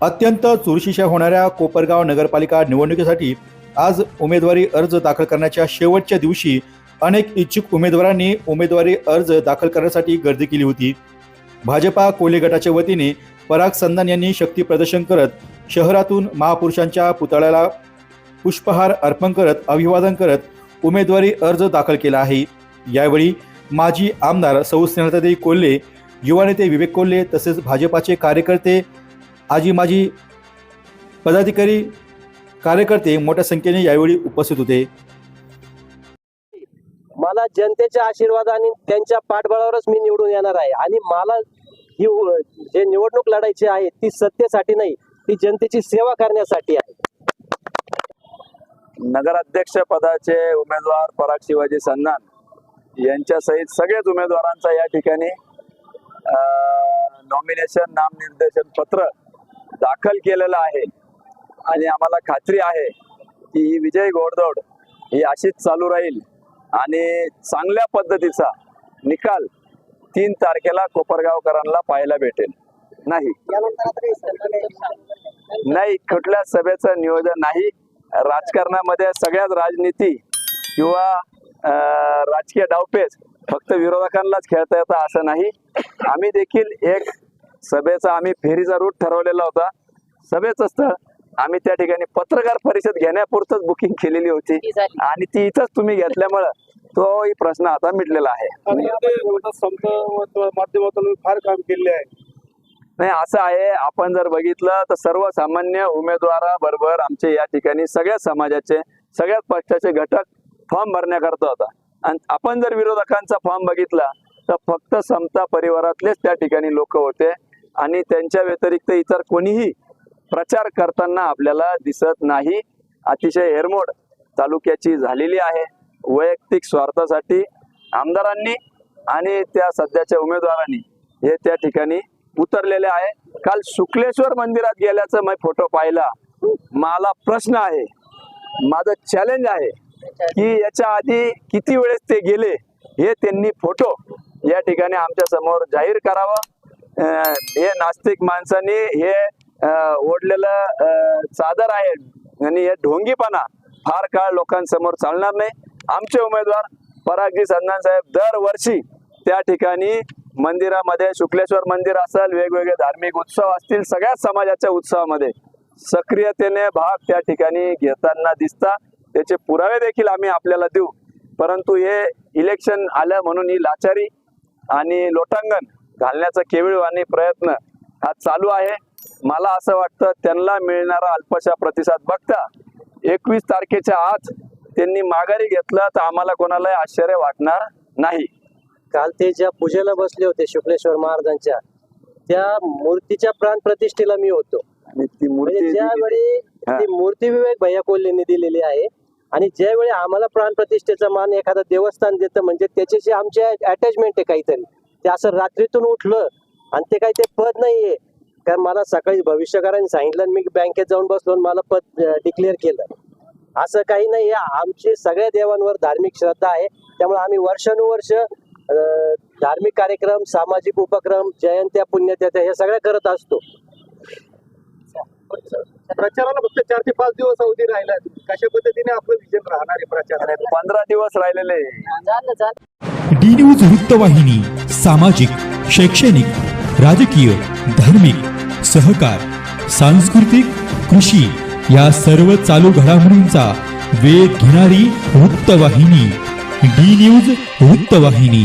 अत्यंत चुरशीच्या होणाऱ्या कोपरगाव नगरपालिका निवडणुकीसाठी आज उमेदवारी अर्ज दाखल करण्याच्या शेवटच्या दिवशी अनेक इच्छुक उमेदवारांनी उमेदवारी अर्ज दाखल करण्यासाठी गर्दी केली होती. भाजपा कोल्हे गटाच्या वतीने पराग संधान यांनी शक्ती प्रदर्शन करत शहरातून महापुरुषांच्या पुतळ्याला पुष्पहार अर्पण करत अभिवादन करत उमेदवारी अर्ज दाखल केला आहे. यावेळी माजी आमदार सौ. स्नेहलतादेवी कोल्हे युवा नेते विवेक कोल्हे तसेच भाजपाचे कार्यकर्ते आजी माजी पदाधिकारी कार्यकर्ते मोठ्या संख्येने यावेळी उपस्थित होते. मला जनतेच्या आशीर्वादाने त्यांच्या पाठबळावरच मी निवडून येणार आहे. आणि मला ही जे निवडणूक लढायची आहे ती सत्तेसाठी नाही ती जनतेची सेवा करण्यासाठी आहे. नगराध्यक्ष पदाचे उमेदवार पराग शिवाजी संधान यांच्या सहित सगळेच उमेदवारांचा या ठिकाणी नॉमिनेशन नामनिर्देशन पत्र दाखल केलेलं आहे. आणि आम्हाला खात्री आहे की ही विजय घोडदौड ही अशीच चालू राहील. आणि चांगल्या पद्धतीचा निकाल तीन तारखेला कोपरगावकरांना पाहायला भेटेल. नाही. नाही कुठल्या सभेचं नियोजन नाही. राजकारणामध्ये सगळ्याच राजनीती किंवा राजकीय डावपेच फक्त विरोधकांनाच खेळता येतं असं नाही. आम्ही देखील एक सभेचा आम्ही फेरीचा रूट ठरवलेला होता. सभेच असतं आम्ही त्या ठिकाणी पत्रकार परिषद घेण्यापुरतच बुकिंग केलेली होती. आणि ती इथंच तुम्ही घेतल्यामुळं तोही प्रश्न आता मिटलेला आहे. माध्यमातून फार काम केले आहे. नाही असं आहे. आपण जर बघितलं तर सर्वसामान्य उमेदवाराबरोबर आमचे या ठिकाणी सगळ्या समाजाचे सगळ्याच पक्षाचे घटक फॉर्म भरण्याकरता होता. आपण जर विरोधकांचा फॉर्म बघितला तर फक्त समता परिवारातलेच त्या ठिकाणी लोक होते आणि त्यांच्या व्यतिरिक्त इतर कोणीही प्रचार करताना आपल्याला दिसत नाही. अतिशय हेरमोड तालुक्याची झालेली आहे. वैयक्तिक स्वार्थासाठी आमदारांनी आणि त्या सध्याच्या उमेदवारांनी हे त्या ठिकाणी उतरलेले आहे. काल शुक्लेश्वर मंदिरात गेल्याचं मी फोटो पाहिला. मला प्रश्न आहे. माझं चॅलेंज आहे. की याच्या आधी किती वेळेस ते गेले हे त्यांनी फोटो या ठिकाणी आमच्यासमोर जाहीर करावं. हे नास्तिक माणसांनी हे ओढलेलं चादर आहे आणि हे ढोंगीपणा फार काळ लोकांसमोर चालणार नाही. आमचे उमेदवार परागजी संधान साहेब दरवर्षी त्या ठिकाणी मंदिरामध्ये शुक्लेश्वर मंदिर असेल वेगवेगळे धार्मिक उत्सव असतील सगळ्याच समाजाच्या उत्सवामध्ये सक्रियतेने भाग त्या ठिकाणी घेताना दिसता. त्याचे पुरावे देखील आम्ही आपल्याला देऊ. परंतु हे इलेक्शन आलं म्हणून ही लाचारी आणि लोटांगण घालण्याचा केवळ आणि प्रयत्न हा चालू आहे. मला असं वाटतं त्यांना मिळणारा अल्पशा प्रतिसाद बघता एकवीस तारखेच्या आत त्यांनी माघारी घेतलं तर आम्हाला कोणालाही आश्चर्य वाटणार नाही. काल ते ज्या पूजेला बसले होते शुक्लेश्वर महाराजांच्या त्या मूर्तीच्या प्राण प्रतिष्ठेला मी होतो. आणि ती म्हणजे मूर्ती ज्यावेळी हा. ती मूर्ती विवेक भैया कोल्हेंनी दिलेली आहे. आणि ज्यावेळी आम्हाला प्राण प्रतिष्ठेचा मान एखादं देवस्थान देतं म्हणजे त्याच्याशी आमची अटॅचमेंट आहे काहीतरी. ते असं रात्रीतून उठलं आणि ते काही ते पद नाहीये. कारण मला सकाळी भविष्यकारांनी सांगितलं आणि मी बँकेत जाऊन बसलो मला पद डिक्लेअर केलं. असं काही नाही आमची सगळ्या देवांवर धार्मिक श्रद्धा आहे. त्यामुळे आम्ही वर्षानुवर्ष धार्मिक कार्यक्रम सामाजिक उपक्रम जयंत्या पुण्यत्या हे सगळ्या करत असतो. प्रचाराला फक्त चार ते पाच दिवस अवधी राहिला कशा पद्धतीने आपलं विजन राहणार आहे प्रचारात पंधरा दिवस राहिलेले. डी न्यूज वृत्तवाहिनी सामाजिक शैक्षणिक राजकीय धार्मिक सहकार सांस्कृतिक कृषी या सर्व चालू घडामोडींचा वेध घेणारी वृत्तवाहिनी डी न्यूज वृत्तवाहिनी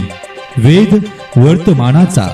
वेध वर्तमानाचा.